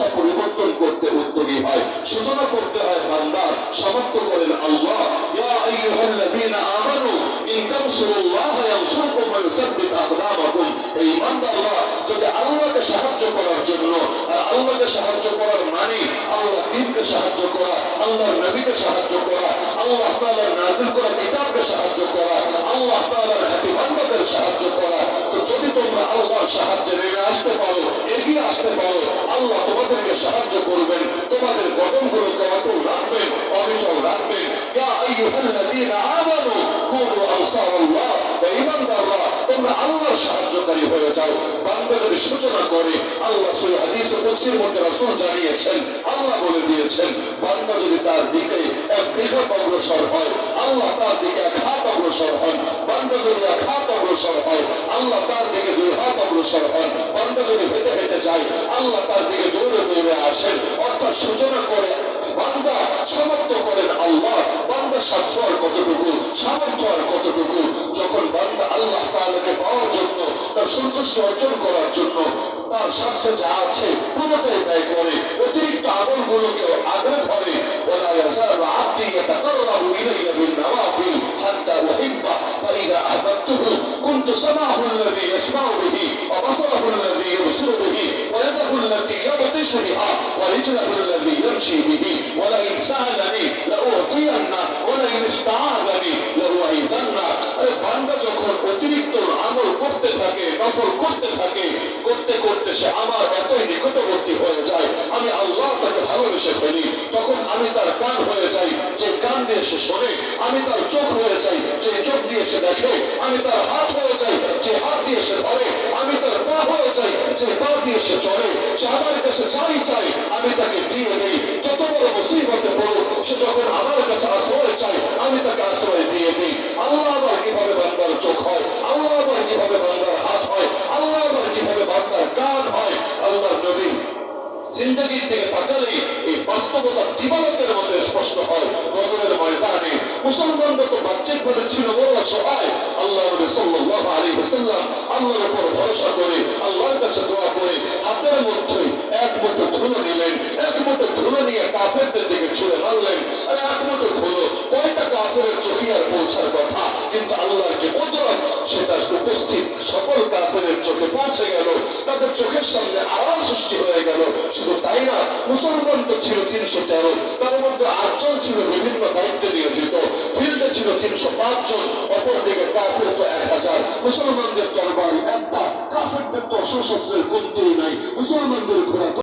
অবস্থা পরিবর্তন করতে উদ্যোগী হয়। সূচনা করতে হয় বান্দার সামর্থ্য করেন আল্লাহ। সাহায্য করার জন্য সাহায্য করার মানে আল্লাহ সাহায্য করা নবীকে সাহায্য করা, আল্লাহ তাআলার নাযিল করা কিতাবকে সাহায্য তোমাদেরকে সাহায্য করবেন, তোমাদের কদমগুলোকে অটল রাখবেন, অবিচল রাখবেন। আল্লাহ জানিয়েছেন, আল্লাহ বলে দিয়েছেন যদি তার দিকে এক বিঘত অগ্রসর হয়, আল্লাহ তার দিকে এক অগ্রসর এক অগ্রসর হয় তার দিকে অগ্রসর হন বান্ধবীর হেঁটে হেঁটে যায় আল্লাহ তার দিকে দৌড়ে দৌড়ে আসেন। অর্থাৎ সূচনা করে বান্দা সমাপ্ত করেন আল্লাহ, বান্দা সাধ্য আর কতটুকু, সামর্থ্য আর কতটুকু। যখন বান্দা আল্লাহ তাহলে পাওয়ার জন্য, তার সন্তুষ্ট অর্জন করার জন্য, তার স্বার্থ যা আছে পুরোটাই ব্যয় করে, অতিরিক্ত আগুন গুলোকে আগ্রহ ধরে ওলা ইয়াজাল আবদি ইয়াতাকাররাবু ইলাইয়া বিন নওয়াফিল হাত্তা উহিব্বা كنت سمعه الذي يسمع به وبصره الذي يبصر به ويده التي يبطش بها ورجله الذي يمشي به ولئن سالني لاعطينه ولئن استعاذني لاعيذنه আরে বান্দা যখন অতিরিক্ত আমল করতে থাকে নফল করতে থাকে করতে করতে সে আমার এতই নিকটবর্তী হয়ে যায় আমি আল্লাহ তাকে ভালোবেসে ফেলি তখন আমি তার কান হয়ে যাই যে কান দিয়ে সে শোনে আমি তার চোখ হয়ে যাই যে চোখ দেখে, আমি তার হাত হয়ে যাই, যে হাত দিয়ে সে ধরে, আমি তার পা হয়ে যাই, যে পা দিয়ে সে চলে সে আমার কাছে যাই চাই, আমি তাকে দিয়ে দিই। যত বড় মুসিবতে পড়ো সে যখন আমার কাছে আশ্রয় চাই আমি তাকে আশ্রয় দিয়ে দিই। আল্লাহ আবার কীভাবে বান্দার চোখ হয়, আল্লাহ আবার কীভাবে বান্দার হাত হয়, আল্লাহ আবার কীভাবে বান্দার কান হয় আল্লাহ নবী জিন্দগির দিকে তাকালেই এই বাস্তবতা দিবালকের মতো স্পষ্ট হয়। বদরের ময়দানে মুসলমানরা তো বাহ্যিকভাবে ছিল বড় সহায় আল্লাহ নবী সাল্লাল্লাহু আলাইহি ওয়াসাল্লাম আল্লাহর উপর ভরসা করে, আল্লাহর কাছে দোয়া করে, হাতের মধ্যে এক মুঠো ধুলো নিলেন, এক মুঠো ধুলো নিয়ে কাফেরদের দিকে ছুঁড়ে মারলেন, আর এক মুঠো ধুলো কয়টা কাফেরের চোখে আর পৌঁছার কথা? কিন্তু আল্লাহর যে কুদরত সেটা উপস্থিত সকল কাফেরের চোখে পৌঁছে গেল, তাদের চোখের সামনে আড়াল সৃষ্টি হয়ে গেল। শুধু তাই না, মুসলমান তো ছিল তিনশো তেরো, তার মধ্যে আটজন ছিল বিভিন্ন দায়িত্বে তিনশো পাঁচজন অপরদিকে কাফের তো এক হাজার। মুসলমানদের তরবারি একটা, কাফেরদের তো সশস্ত্রের কমতেই নাই। মুসলমানদের ঘোরা